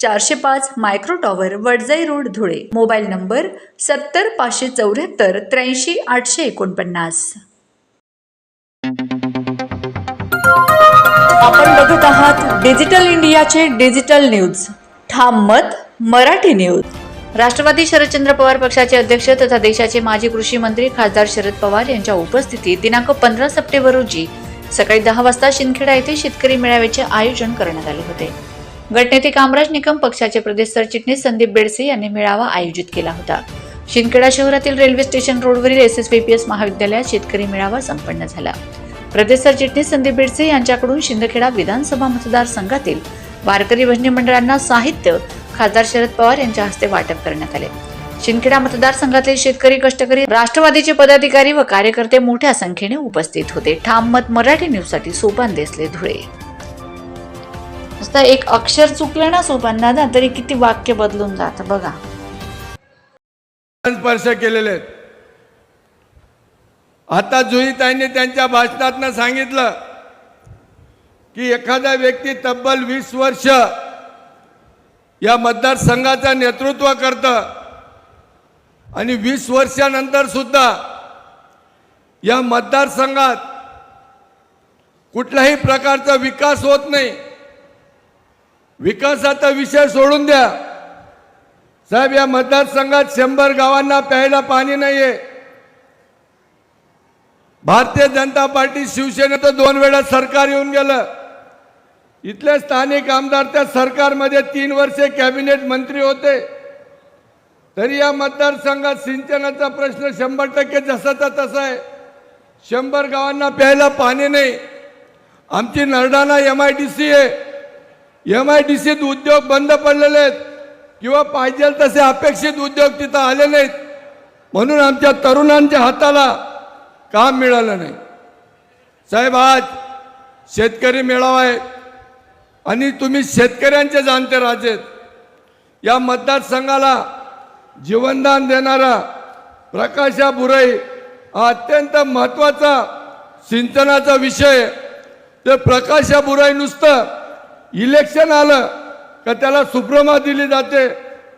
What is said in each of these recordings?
चारशे पाच micro tower Wadjai road Dhule. Mobile number सत्तर पाचशे चौऱ्याहत्तर त्र्याऐंशी आठशे एकोणपन्नास. आपण बघत आहात डिजिटल इंडियाचे डिजिटल न्यूज. ठाम मत मराठी न्यूज. राष्ट्रवादी शरदचंद्र पवार पक्षाचे अध्यक्ष तथा देशाचे माजी कृषी मंत्री खासदार शरद पवार यांच्या उपस्थितीत दिनांक पंधरा सप्टेंबर रोजी सकाळी दहा वाजता शिंदखेडा येथे शेतकरी मेळाव्याचे आयोजन करण्यात आले होते. गटनेते कामराज निकम पक्षाचे प्रदेश सरचिटणीस संदीप बेडसे यांनी मेळावा आयोजित केला होता. शिंदखेडा शहरातील रेल्वे स्टेशन रोडवरील S S P P S महाविद्यालयात शेतकरी मेळावा संपन्न झाला. प्रदेश सरचिटणीस संदीप बेडसे यांच्याकडून शिंदखेडा विधानसभा मतदारसंघातील वारकरी भजनी मंडळांना साहित्य खासदार शरद पवार यांच्या हस्ते वाटप करण्यात आले. शिंदखेडा मतदारसंघातील शेतकरी कष्टकरी राष्ट्रवादीचे पदाधिकारी व कार्यकर्ते मोठ्या संख्येने उपस्थित होते. ठाम मत मराठी न्यूजसाठी सोपान देसले धुळे. नुसतं एक अक्षर चुकलं ना सोपान दादा तरी किती वाक्य बदलून जातं बघा. स्पर्श केलेले आहेत. आता जुईताईंनी त्यांच्या भाषणातनं सांगितलं की एखादा व्यक्ती तब्बल वीस वर्ष या मतदारसंघाचं नेतृत्व करतं आणि वीस वर्षानंतर सुद्धा या मतदारसंघात कुठल्याही प्रकारचा विकास होत नाही. विकासाचा विषय सोडून द्या. साहेब या मतदारसंघात शंभर गावांना प्यायला पाणी नाहीये. भारतीय जनता पार्टी शिवसेनेचं दोन वेळा सरकार येऊन गेलं. इथले स्थानिक आमदार त्या सरकारमध्ये तीन वर्षे कॅबिनेट मंत्री होते. तरी या मतदारसंघात सिंचनाचा प्रश्न शंभर टक्के जसाचा तसा आहे. शंभर गावांना प्यायला पाणी नाही. आमची Nardana M I D C आहे. एम आय डी सीत उद्योग बंद पडलेले आहेत. किंवा पाहिजे तसे अपेक्षित उद्योग तिथं आले नाहीत. म्हणून आमच्या तरुणांच्या हाताला काम मिळालं नाही. साहेब आज शेतकरी मेळावा आहे. आणि तुम्ही शेतकऱ्यांचे जाणते राजेत या मतदारसंघाला जीवनदान देणारा प्रकाशा बुरई हा अत्यंत महत्त्वाचा सिंचनाचा विषय ते प्रकाशा बुराई नुसतं इलेक्शन आलं का त्याला सुप्रमा दिली जाते.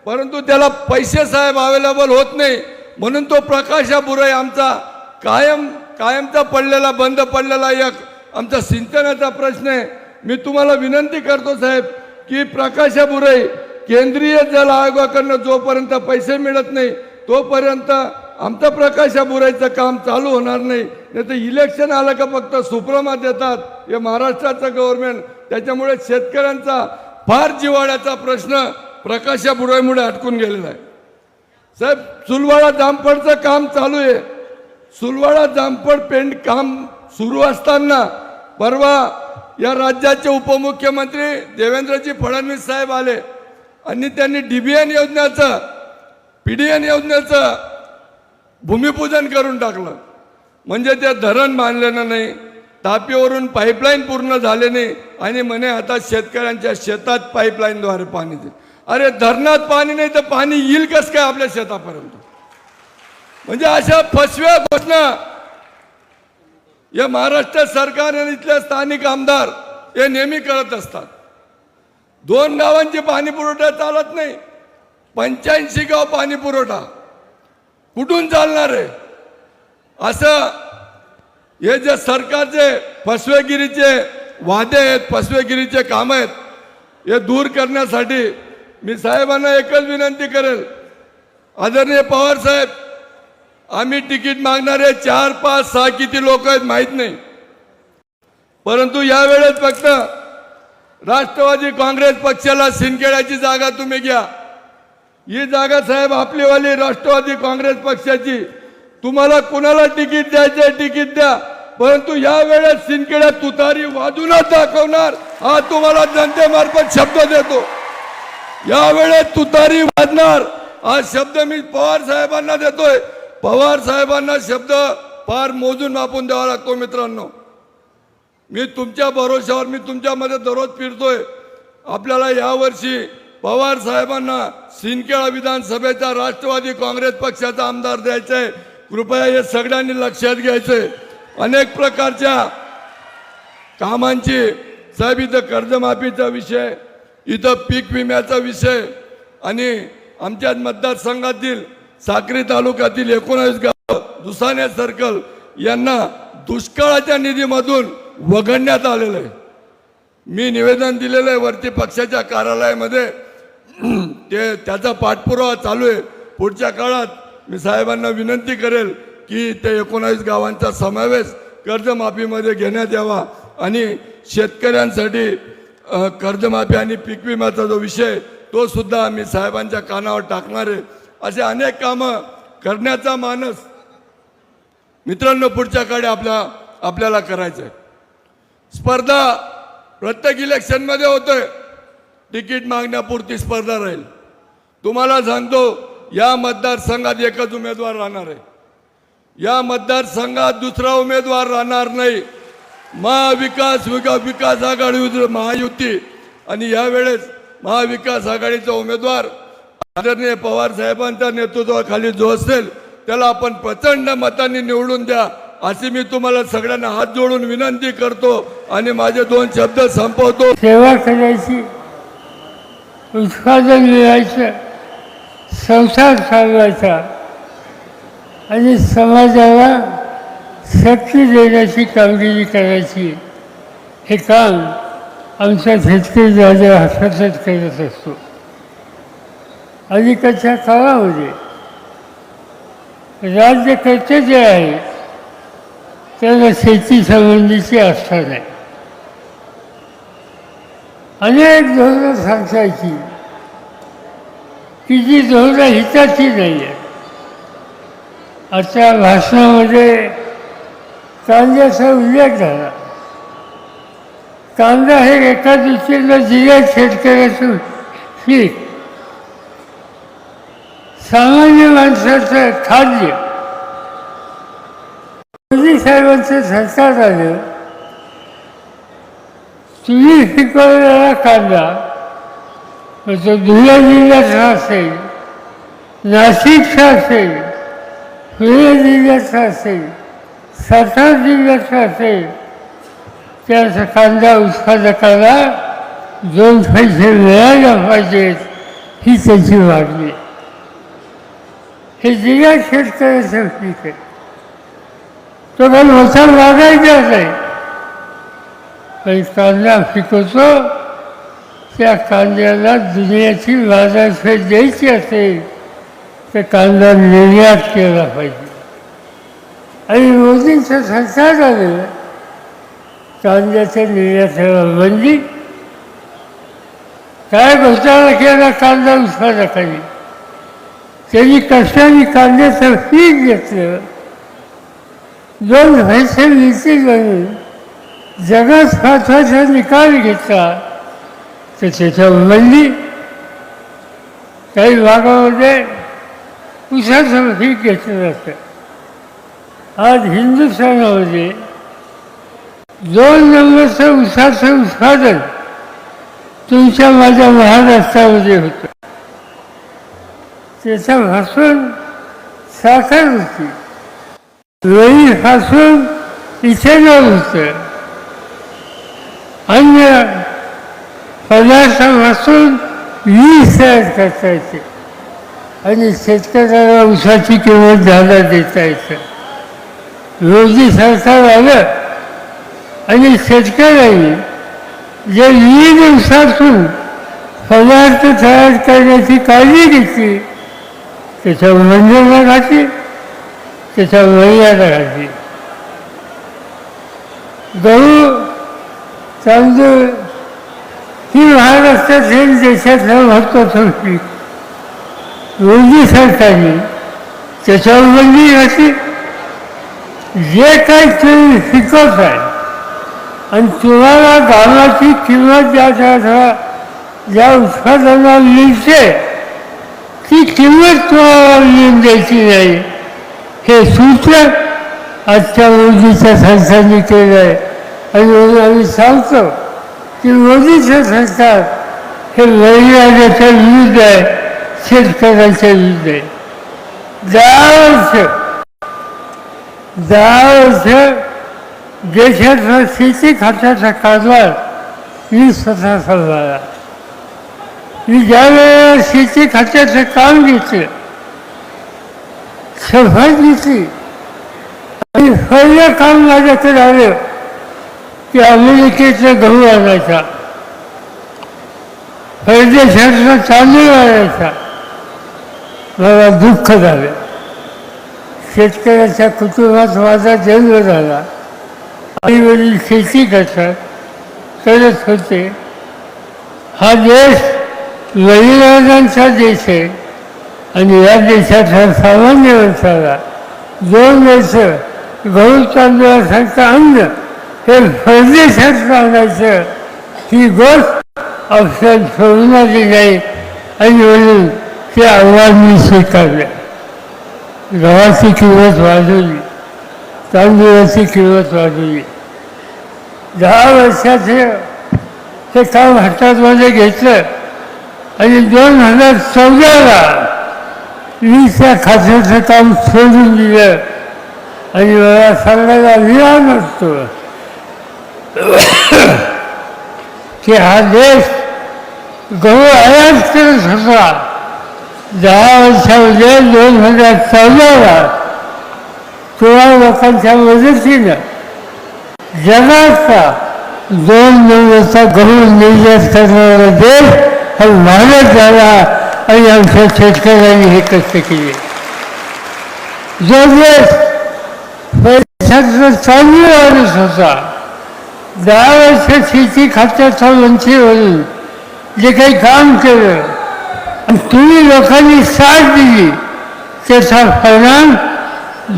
परंतु त्याला पैसे साहेब अवेलेबल होत नाही. म्हणून तो प्रकाशा बुरई आमचा कायम कायमचा पडलेला बंद पडलेला एक आमचा सिंचनाचा प्रश्न आहे. मी तुम्हाला विनंती करतो साहेब की प्रकाशा बुरई केंद्रीय जल आयोगाकडनं जोपर्यंत पैसे मिळत नाही तोपर्यंत आमचं प्रकाश बुराईचं काम चालू होणार नाही. नाही तर इलेक्शन आलं का फक्त सुप्रमा देतात हे महाराष्ट्राचं गव्हर्नमेंट त्याच्यामुळे शेतकऱ्यांचा फार जिवाळ्याचा प्रश्न प्रकाशा बुराईमुळे अटकून गेलेला आहे. साहेब सुलवाडा जामफळचं काम चालू आहे. सुलवाडा जामफळ पेंट काम सुरू असताना परवा या राज्याचे उपमुख्यमंत्री देवेंद्रजी फडणवीस साहेब आले. आणि त्यांनी डीबीएन योजनेचं पीडीएन योजनेचं भूमिपूजन करून टाकलं. म्हणजे ते धरण बांधलेलं नाही तापीवरून पाईपलाईन पूर्ण झाले नाही आणि म्हणे आता शेतकऱ्यांच्या शेतात पाईपलाईनद्वारे पाणी दे. अरे धरणात पाणी नाही तर पाणी येईल कसं काय आपल्या शेतापर्यंत? म्हणजे अशा फसव्या घोषणा या महाराष्ट्र सरकार आणि इथल्या स्थानिक आमदार हे नेहमी करत असतात. दोन गावांची पाणी पुरवठा चालत नाही. पंच्याऐंशी गाव पाणी पुरवठा कुठून चालणार आहे? असं हे जे सरकारचे फसवेगिरीचे वादे आहेत फसवेगिरीचे काम आहेत हे दूर करण्यासाठी मी साहेबांना एकच विनंती करेल. आदरणीय पवार साहेब आम्ही तिकीट मागणारे चार पाच सहा किती लोक आहेत माहीत नाही. परंतु यावेळेस फक्त राष्ट्रवादी काँग्रेस पक्षाला सिंदखेड्याची जागा तुम्ही घ्या. ही जागा साहेब आपलीवाली राष्ट्रवादी काँग्रेस पक्षाची. तुम्हाला कुणाला तिकीट द्यायचंय तिकीट द्या. परंतु या वेळेस सिंदखेड्यात तुतारी वाजूनच दाखवणार हा तुम्हाला जनतेमार्फत शब्द देतो. यावेळेस तुतारी वाजणार हा शब्द मी पवार साहेबांना देतोय. पवार साहेबांना शब्द फार मोजून मापून द्यावा लागतो मित्रांनो. मी तुमच्या भरोश्यावर मी तुमच्यामध्ये दररोज फिरतोय. आपल्याला यावर्षी पवार साहेबांना सिंदखेडा विधानसभेचा राष्ट्रवादी काँग्रेस पक्षाचा आमदार द्यायचा. आहे कृपया हे सगळ्यांनी लक्षात घ्यायचंय अनेक प्रकारच्या कामांची साहेब इथं कर्जमाफीचा विषय इथं पीक विम्याचा विषय आणि आमच्या मतदारसंघातील साक्री तालुक्यातील एकोणावीस गाव दुसाने सर्कल यांना दुष्काळाच्या निधीमधून वगळण्यात आलेलं आहे. मी निवेदन दिलेलं आहे वरती पक्षाच्या कार्यालयामध्ये. ते त्याचा पाठपुरावा चालू आहे. पुढच्या काळात मी साहेबांना विनंती करेल की ते एकोणावीस गावांचा समावेश कर्जमाफीमध्ये घेण्यात यावा आणि शेतकऱ्यांसाठी कर्जमाफी आणि पीक विम्याचा जो विषय तो सुद्धा मी साहेबांच्या कानावर टाकणार आहे. असे अनेक कामं करण्याचा मानस मित्रांनो पुढच्या काळी आपल्या आपल्याला करायचं आहे स्पर्धा प्रत्येक इलेक्शनमध्ये होतोय. तिकीट मागण्यापुरती स्पर्धा राहील. तुम्हाला सांगतो या मतदारसंघात एकच उमेदवार राहणार आहे. या मतदारसंघात दुसरा उमेदवार राहणार नाही. महाविकास विका विकास आघाडी महायुती. आणि यावेळेस महाविकास आघाडीचा उमेदवार आदरणीय पवार साहेबांच्या नेतृत्वाखाली जो असेल त्याला आपण प्रचंड मतांनी निवडून द्या. अशी मी तुम्हाला सगळ्यांना हात जोडून विनंती करतो आणि माझे दोन शब्द संपवतो. सेवा करायची उत्पादन लिहायचं संसार चालवायचा आणि समाजाला शक्ती देण्याची कामगिरी करायची. हे काम आमचा शेतकरी राजा हा करत असतो. अलीकडच्या काळामध्ये राज्यकर्ते जे आहेत त्यांना शेतीसंबंधीचे आस्था नाही. अनेक धोरणं सांगायची. की जी धोरणं हिताची नाही आहेत आजच्या भाषणामध्ये कांद्याचा उल्लेख झाला. कांदा हे एका दृष्टीनं जिल्ह्यात शेतकऱ्याचं पीक. सामान्य माणसाचं खाद्य. मोदी साहेबांचं सरकार आलं. तुम्ही पिकवलेला कांदा मग म्हणजे तो धुळे जिल्ह्याचा असेल नाशिकचा असेल धुळे जिल्ह्याचा असेल सातारा जिल्ह्याचा असेल त्याचा कांदा उत्पादकाला दोन पैसे मिळायला पाहिजेत ही त्याची मागणी हे जिल्हा शेतकऱ्याचं पीक आहे. तो काही मोठा मागायचाच आहे. आणि कांदा पिकवतो त्या कांद्याला दुनियाची बाजारपेठ द्यायची असेल तर कांदा निर्यात केला पाहिजे आणि मोदींचं सरकार आलेलं कांद्याच्या निर्याताला बंदी काय घोटाळा केला कांदा उत्पादकांनी त्यांनी कष्टाने कांद्याचं पीक घेतलं दोन पैसे मिळतील म्हणून जगात निकाल घेतला तर त्याच्या बंदी काही भागामध्ये उसाचं पीक घेतलं जातं आज हिंदुस्थानामध्ये दोन नंबरचं उसाचं उत्पादन तुमच्या माझ्या महाराष्ट्रामध्ये होतं. त्याच्यापासून साखर होती. वेळीपासून इथेनॉल होतं अन्य पदार्थापासून वीज तयार करता येते. आणि शेतकऱ्याला उसाची किंमत झाला देता येतं. रोजी सरकार आलं आणि शेतकऱ्यांनी जे विविध उसातून पदार्थ तयार करण्याची काळजी घेतली त्याच्या मंजुरा घातली त्याच्या मर्यादा घातली गहू तांदूळ ही महाराष्ट्रात हे देशातलं महत्वाचं पीक मोदी सरकारने त्याच्यावर बंदी घातली जे काही तुम्ही शिकवत आहे आणि तुम्हाला दामाची किंमत ज्या ज्या ज्या उत्पादनाला मिळते ती किंमत तुम्हाला लिहून द्यायची नाही. हे सूत्र आजच्या मोदीच्या सरकारने केलं आहे. आणि म्हणून आम्ही सांगतो की मोदीचं सरकार हे महिलांच्या विरुद्ध आहे शेतकऱ्यांच्या विरुद्ध आहे. दहा वर्ष दहा वर्ष देशाचा शेती खात्याचा कारभार मी स्वतः सांभाळला मी ज्या वेळेला शेती खात्याचं काम घेतलं शपथ घेतली आणि पहिलं काम माझ्याकडे आलं की अमेरिकेचा गहू आणायचा. परदेशातला तांदूळ आणायचा मला दुःख झालं. शेतकऱ्याच्या कुटुंबात माझा जन्म झाला. आई वडील शेती करतात करत होते. हा देश महिलांचा देश आहे आणि या देशाच्या सामान्य माणसाला दोन वर्ष गहू तांदूळासारखं अन्न हे परदेशात आणायचं ही गोष्ट ऑप्शन सोडण्याची नाही आणि म्हणून ते आव्हान मी स्वीकारले गव्हाची किंमत वाढवली तांदूळाची किंमत वाढवली दहा वर्षाचे हे काम हातामध्ये घेतलं आणि दोन हजार चौदाला मी त्या खात्याचं काम सोडून दिलं आणि मला सांगायला विराम असतो की हा देश गहू आयात करत होता दहा वर्षामध्ये दोन हजार चौदाला तेव्हा लोकांच्या मदतीनं जगाचा दोन नंबरचा गहू निर्यात करणारा देश हा भारत झाला आणि आमच्या शेतकऱ्यांनी हे कष्ट केले. जो देश पैशाचं चालू वाढत होता दहा वर्ष शेती खात्याचा मंत्री म्हणून जे काही काम केलं. आणि तुम्ही लोकांनी साथ दिली. त्याचा परिणाम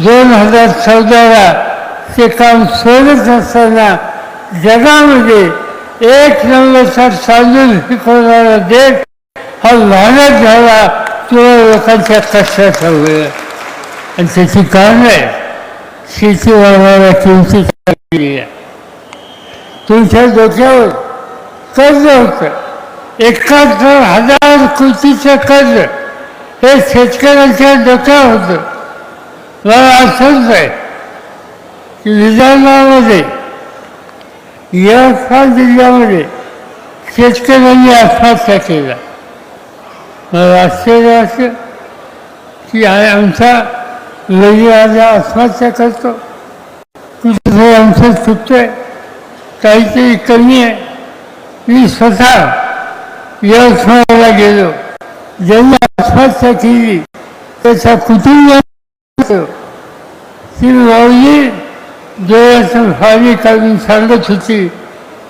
दोन हजार चौदाला ते काम सोडत असताना जगामध्ये एक नंबरचा चालून शिकवणारा देश हा भारत झाला. किंवा लोकांच्या कष्टाचा वेळ आणि त्याची कारण आहे शेती वाढवायला किमती तुमच्या डोक्यावर कर्ज होतं. एकाहत्तर हजार कोटीचं कर्ज हे शेतकऱ्यांच्या डोक्यावर होतं. मला असंच आहे की विधानामध्ये यवतमाळ जिल्ह्यामध्ये शेतकऱ्यांनी आत्महत्या केला मला आश्चर्य असं की आ- आमचा लगी राजा आत्महत्या करतो. कुठेतरी आमचं आहे काहीतरी कमी आहे. मी स्वतः यवतमाळला गेलो. ज्यांनी आत्महत्या केली त्याच्या कुटुंबात ती माऊली डोळ्याचं फाळी काढून सांगत होती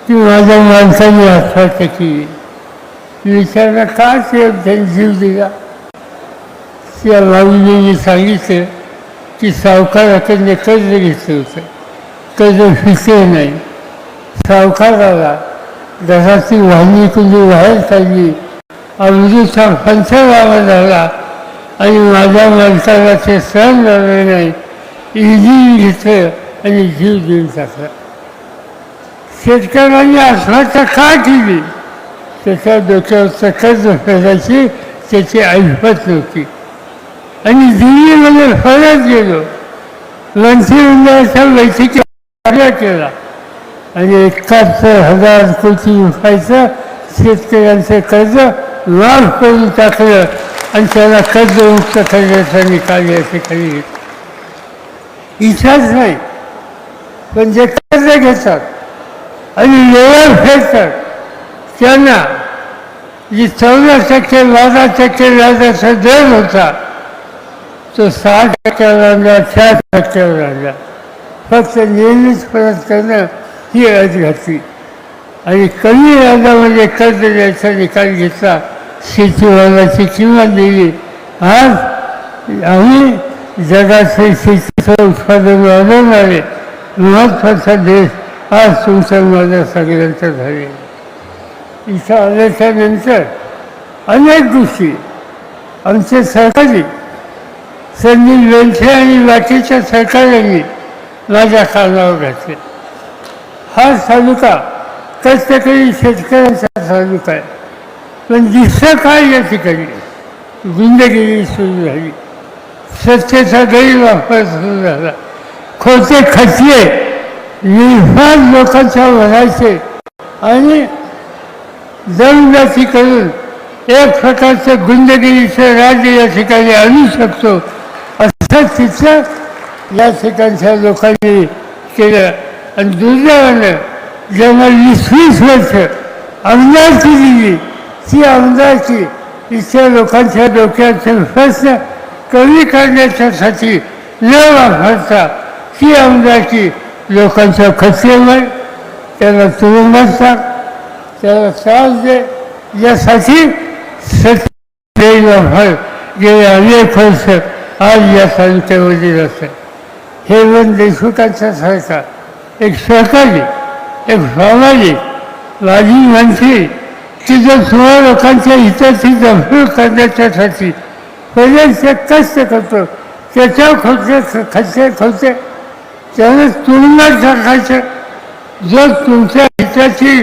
की माझ्या माणसाने आत्महत्या केली. विचारला का ते त्यांनी जीव दिला? त्या माऊलीने सांगितलं की सावकाराकडे कर्ज घेतलं होतं. कर्ज फिकलं नाही. सावकार सावकाराला घराची वाहनी कुणी बाहेर काढली अमृतचा पंचनामा झाला आणि माझ्या माणसाला ते सहन झालं नाही. इजी घेतलं आणि जीव देऊन टाकला. शेतकऱ्यांनी आत्महत्या का केली त्याच्या डोक्यावरचं कर्ज फेडायची त्याची ऐपत नव्हती आणि दिल्लीमध्ये फरक गेलो. मंत्रिमंडळाच्या बैठकी केला. आणि एकाहत्तर हजार कोटी रुपयाचं शेतकऱ्यांचं कर्ज लाभ करून टाकलं आणि त्याला कर्जमुक्त करण्याचा निकाल या ठिकाणी इच्छाच नाही. पण जे कर्ज घेतात आणि लेवर फेडतात त्यांना जी चौदा टक्के बारा टक्के व्याजाचा दर होता तो सहा टक्क्यावर आणला चार टक्क्यावर आणला फक्त नेहमीच परत करणं ही अट घातली आणि कमी व्याजामध्ये कर्ज द्यायचा निकाल घेतला? शेतीवादाची किंमत दिली. आज आम्ही जगाचे शेतीचं उत्पादन वाढवणारे महत्त्वाचा देश आज तुमचं माझ्या सगळ्यांचा झाले इथं आल्याच्यानंतर अनेक गोष्टी आमचे सरकारी संदीप लोणचे आणि बाकीच्या सरकारांनी माझ्या कानावर घातले. हा तालुका काही शेतकऱ्यांचा साधुता आहे. पण दिसतं काय या ठिकाणी? गुंडगिरी सुरू झाली. सत्तेचा गैरवापर सुरू झाला. खोटे खचले निर्माण लोकांच्या भरायचे आणि दमदाटी करून एक प्रकारचं गुंडगिरीचं राज्य या ठिकाणी आणू शकतो असं तिथं या ठिकाणच्या लोकांनी केलं. आणि दुर्दैवानं ज्यांना वीस वीस वर्ष आमदारची दिली ती आमदारची इथल्या लोकांच्या डोक्याचे प्रश्न कमी करण्याच्यासाठी न वापरता ती आमदारची लोकांच्या खचल्यामुळे त्याला तुरुंगात टाक त्याला त्रास दे. यासाठी सत्य गेले अनेक वर्ष आज या तालुक्यामध्ये असतात. हे वन देशमुखांचं सरकार एक सहकारी एक सामाजिक माजी मंत्री की जर सोळा लोकांच्या हिताची जपणूक करण्याच्यासाठी पहिल्याचे कष्ट करतो. त्याच्यावर खोटे खर्चे खोटे त्याने तुरुंगात टाकायचं. जो तुमच्या हिताची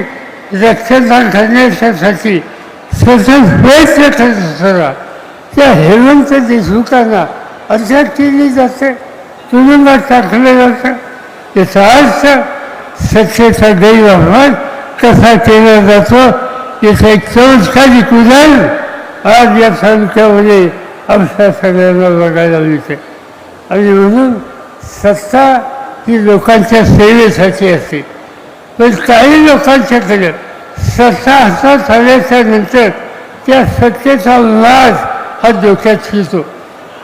रक्षणदान करण्याच्यासाठी सतत प्रयत्न करत असताना त्या हेमंत देशमुखांना अटक केली जाते तुरुंगात टाकलं जातं. याचा अर्थ सत्तेचा गैरवापर कसा केला जातो. याचं एक चमत्कारिक उदाहरण आज या तालुक्यामध्ये आमच्या सगळ्यांना बघायला मिळते. आणि म्हणून सत्ता ही लोकांच्या सेवेसाठी असते. पण काही लोकांच्याकडे सत्ता हातात आल्याच्यानंतर त्या सत्तेचा लाज हा डोक्यात शिरतो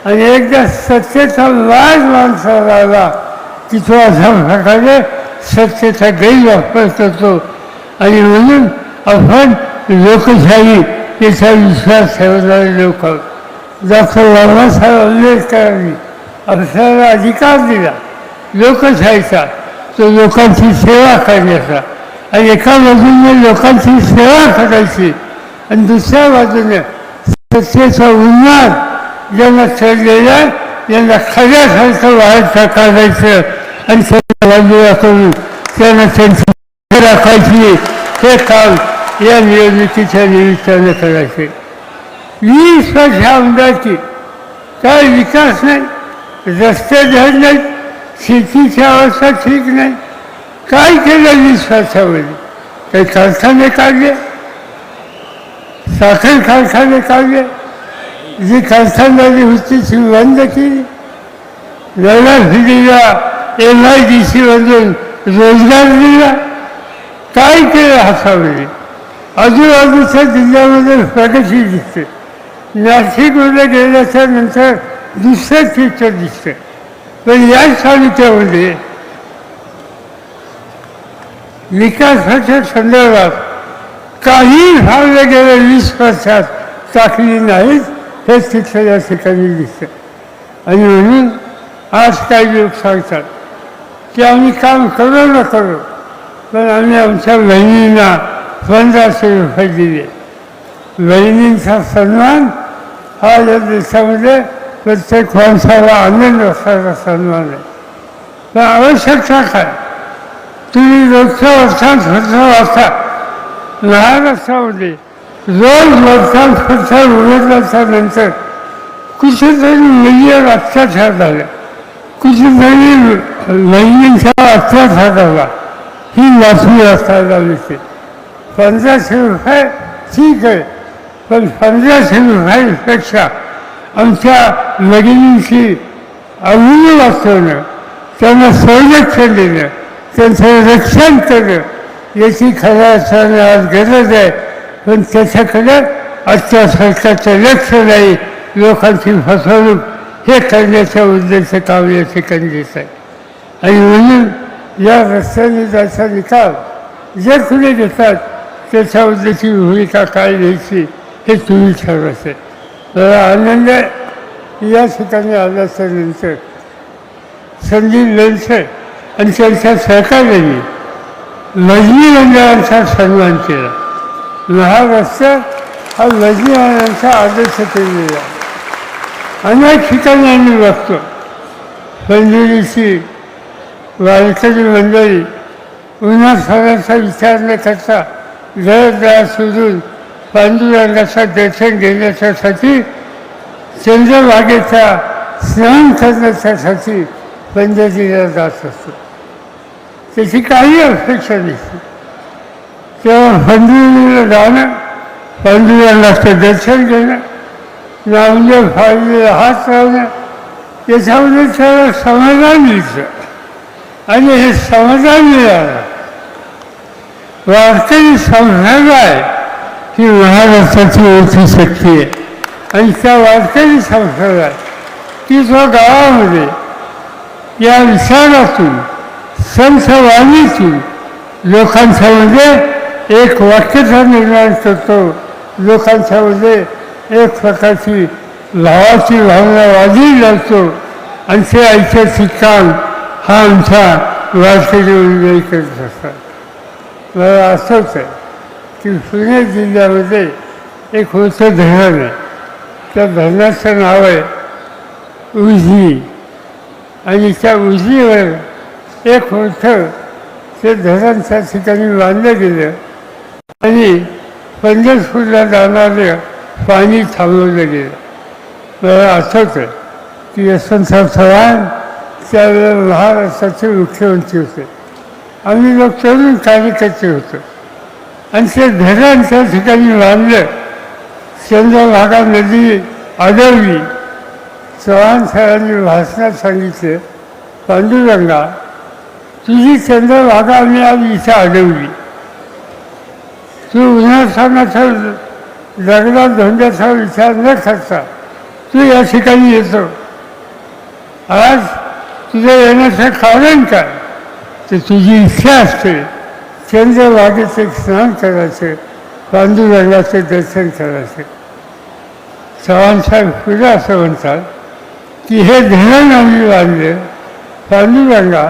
आणि एकदा सत्तेचा लाज माणसाला आला की तो अशा प्रकारे सत्तेचा गैरवापर करतो. आणि म्हणून आपण लोकशाही याचा विश्वास ठेवणारे लोक डॉक्टर बाबासाहेब आंबेडकरांनी आपल्याला अधिकार दिला. लोकशाहीचा तो लोकांची सेवा करण्याचा. आणि एका बाजूने लोकांची सेवा करायची आणि दुसऱ्या बाजूने सत्तेचा उन्माद ज्यांना चढलेला यांना खऱ्यासारखं बाहेर काढायचं आणि त्यांना करून त्यांना त्यांची राखायची हे काम या निवडणुकीच्या निमित्तानं करायचे. वीस वर्ष आमदारची काय विकास नाही. रस्ते धड नाहीत. शेतीची अवस्था ठीक नाही. काय केलं वीस वर्षामध्ये? काही कारखाने काढले? साखर कारखाने काढले? जी कारखानदारी होती ती बंद केली? नव्या पिढीला एल आय डी सीमधून म्हणजे रोजगार दिला. काय केलं हातामध्ये आजूबाजूच्या जिल्ह्यामध्ये प्रगती दिसते. नाशिकमध्ये गेल्याच्यानंतर दुसरं चित्र दिसतं. पण या तालुक्यामध्ये विकासाच्या संदर्भात काही भावले गेल्या वीस वर्षात टाकली नाहीत हे चित्र या ठिकाणी दिसतं. आणि म्हणून आज काही लोक सांगतात की आम्ही काम करू न करू पण आम्ही आमच्या बहिणींना पंधराशे रुपये दिले बहिणींचा सन्मान हा या देशामध्ये प्रत्येक माणसाला आनंद असणारा सन्मान आहे पण आवश्यकता काय तुम्ही रोजच्या वर्षात खर्च वाचता महाराष्ट्रामध्ये रोज वर्षात खर्च उघडल्याच्या नंतर कुठेतरी मुलीवर अत्याचार झाला कुठेतरी बहिणींचा अत्याचार झाला ही बातमी असायला मिळते पंधराशे रुपये ठीक आहे पण पंधराशे रुपयापेक्षा आमच्या भगिनींची अभिनय वाचवणं त्यांना संरक्षण देणं त्यांचं रक्षण करणं याची खऱ्या अर्थाने आज गरज आहे पण त्याच्याकडे आजच्या सरकारचं लक्ष नाही। लोकांची फसवणूक हे करण्याच्या उद्देश काव्य या ठिकाणी आहे आणि म्हणून या रस्त्याने जायचा निकाल जे कुणी घेतात त्याच्या उद्देशी भूमिका काय घ्यायची हे तुम्ही ठरवायचं मला आनंद या ठिकाणी आल्याच्यानंतर संदीप लोणचे आणि त्यांच्या सहकार्याने लजनी मंडळांचा सन्मान केला. महाराष्ट्र हा लजनी मंडळांचा आदर्श केलेला अनेक ठिकाणी आम्ही बघतो पंढरीची वारकरी मंडळी उन्हासाळ्याचा विचार न करता घरदार सोडून पांडुरंगाचा दर्शन घेण्याच्यासाठी चंद्रभागेचा स्नान करण्याच्यासाठी पंढरीला जात असतो त्याची काही अपेक्षा नसते तेव्हा पंढरीला जाणं पांडुरंगाचं दर्शन घेणं नामदेव फाळलेला हात लावणं याच्यामध्ये त्याला समाधान मिळतं. आणि हे समाधान मिळालं. वारकरी आहे. ही महाराष्ट्राची ओळखी शक्ती आहे. आणि त्या वारकरी संप्रदाय की जो गावामध्ये या विचारातून संतवाणीतून लोकांच्यामध्ये एक वाक्यता निर्माण करतो. लोकांच्यामध्ये एक प्रकारची लावाची भावना वाढी लागतो आणि ते ऐतिहासिक काम हा आमचा वारकरी मंडळी करत असतात. मला असंच आहे की पुणे जिल्ह्यामध्ये एक होतं धरण आहे. त्या धरणाचं नाव आहे उजनी. आणि त्या उजनीवर एक मोठं ते धरण त्या ठिकाणी बांधलं गेलं. आणि पंढरपूरला जाणारं पाणी थांबवलं गेलं. मला आठवतं की यशवंतराव चव्हाण त्यावेळेला महाराष्ट्राचे मुख्यमंत्री होते. आम्ही लोक तरुण कार्यकर्ते होतो. आणि ते धरण त्या ठिकाणी बांधलं. चंद्रभागा नदी अडवली चव्हाण साहेबांनी भाषणात सांगितलं पांडुरंगा तुझी चंद्रभागा मी आज इथं अडवली तू उन्हासानाचा लग्ना धंद्याचा विचार न करता तू या ठिकाणी येतो. आज तुझं येण्याचं कारण काय? ते तुझी इच्छा असते. चंद्रवागेचे स्नान करायचे पांडुरंगाचे दर्शन करायचे. चव्हाणसाहेब पुढे असं म्हणतात की हे धरण आम्ही बांधले. पांडुरंगा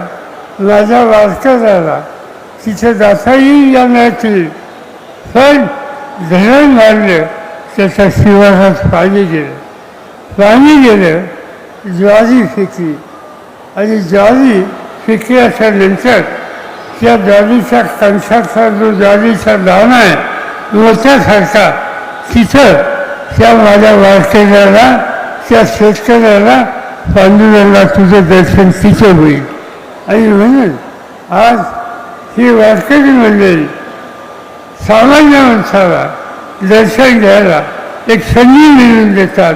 माझ्या वारकऱ्याला तिथे जाता येईल या नाही पण धरण मारलं त्याच्या शिवारात पाणी गेलं. पाणी गेलं ज्वारी फेकली. आणि ज्वारी फेकल्याच्या नंतर त्या ज्वारीच्या कणसाचा जो ज्वारीचा दाणा आहे मोठ्यासारखा तिथं त्या माझ्या वारकऱ्याला त्या शेतकऱ्याला पांडुरंगा तुझं दर्शन तिथं होईल. आणि म्हणून आज ही वारकरी मंडळी सामान्य माणसाला दर्शन घ्यायला एक संधी मिळवून देतात.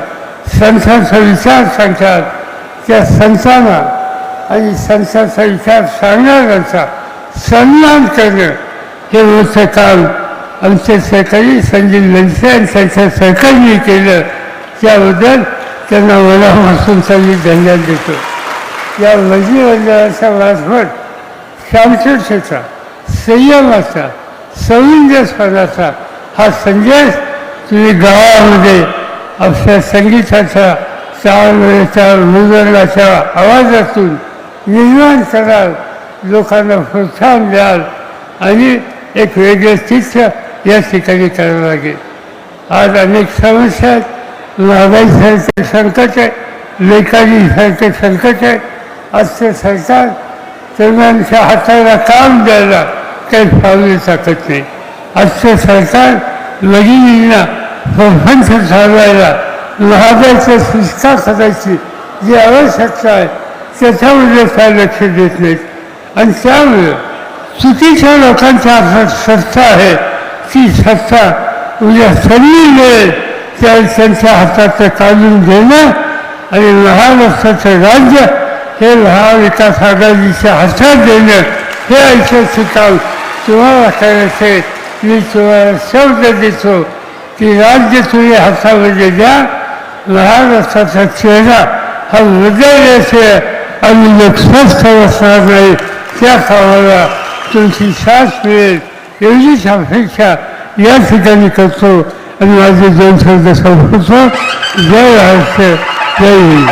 संसारचा विचार सांगतात त्या संतांना आणि संसारचा विचार सांगणाऱ्यांचा सन्मान करणं हे मोठं काम. आमचे सहकारी संजीव लंसे आणि त्यांच्या सहकार्याने केलं. त्याबद्दल त्यांना मनापासून मी धन्यवाद देतो. या मजी वासभट मार्फत शांततेचा संयमाचा सौंदर्यपणाचा हा संदेश तुम्ही गावामध्ये आपल्या संगीताच्या चावण्याच्या मृदंगाच्या आवाजातून निर्माण कराल लोकांना प्रोत्साहन द्याल आणि एक वेगळे चित्र या ठिकाणी करावं लागेल. आज अनेक समस्या आहेत. महागाईसारखे संकट आहे. लेखारीसारखे संकट आहे. आजचं सरकार तरुणांच्या हाताला काम द्यायला काही पावले टाकत नाही आजचं सरकार भगिनींना प्रपंच चालवायला महागाईच्या सुस्का करायची जी आवश्यकता आहे त्याच्यामध्ये काय लक्ष देत नाहीत. आणि त्यामुळे चुकीच्या लोकांच्या हातात सत्ता आहे ती सत्ता उद्या संधी मिळेल त्यावेळी त्यांच्या हातात काढून घेणं आणि महाराष्ट्राचं राज्य हे महाविकास आघाडीच्या हातात देणं हे ऐतिहासिक काम तुम्हाला करायचं मी तुम्हाला शब्द देतो की राज्य तुम्ही हातामध्ये द्या महाराष्ट्राचा चेहरा हा बदलल्याशिवाय आणि लोक स्वस्थ बसणार नाही. त्या कामाला तुमची साथ मिळेल. एवढीच अपेक्षा या ठिकाणी करतो आणि माझे दोन शब्द संपवतो. जय महाराष्ट्र जय हिंद.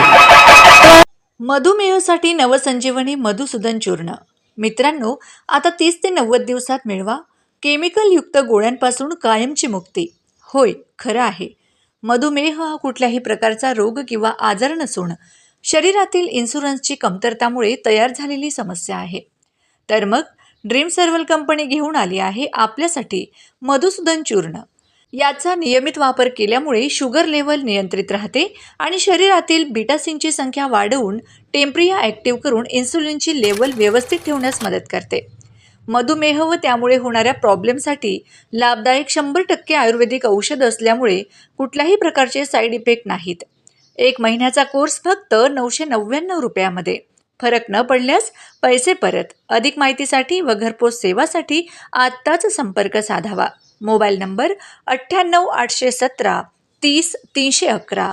मधुमेहासाठी नवसंजीवनी मधुसूदन चूर्ण. मित्रांनो आता तीस ते नव्वद दिवसात मिळवा. केमिकलयुक्त गोळ्यांपासून कायमची मुक्ती. होय खरं आहे. मधुमेह हा कुठल्याही प्रकारचा रोग किंवा आजार नसून शरीरातील इन्शुरन्सची कमतरतामुळे तयार झालेली समस्या आहे. तर मग ड्रीम सर्वल कंपनी घेऊन आली आहे आपल्यासाठी मधुसूदन चूर्ण. याचा नियमित वापर केल्यामुळे शुगर लेवल नियंत्रित राहते आणि शरीरातील बिटासिनची संख्या वाढवून टेम्प्रिया ॲक्टिव्ह करून इन्सुलिनची लेवल व्यवस्थित ठेवण्यास मदत करते. मधुमेह व त्यामुळे होणाऱ्या प्रॉब्लेमसाठी लाभदायक शंभर टक्के आयुर्वेदिक औषध असल्यामुळे कुठल्याही प्रकारचे साईड इफेक्ट नाहीत. एक महिन्याचा कोर्स फक्त नऊशे नव्याण्णव रुपयामध्ये. फरक न पडल्यास पैसे परत. अधिक माहितीसाठी व घरपोच सेवासाठी आत्ताच संपर्क साधावा. मोबाईल नंबर अठ्ठ्याण्णव आठशे सतरा तीस तीनशे अकरा.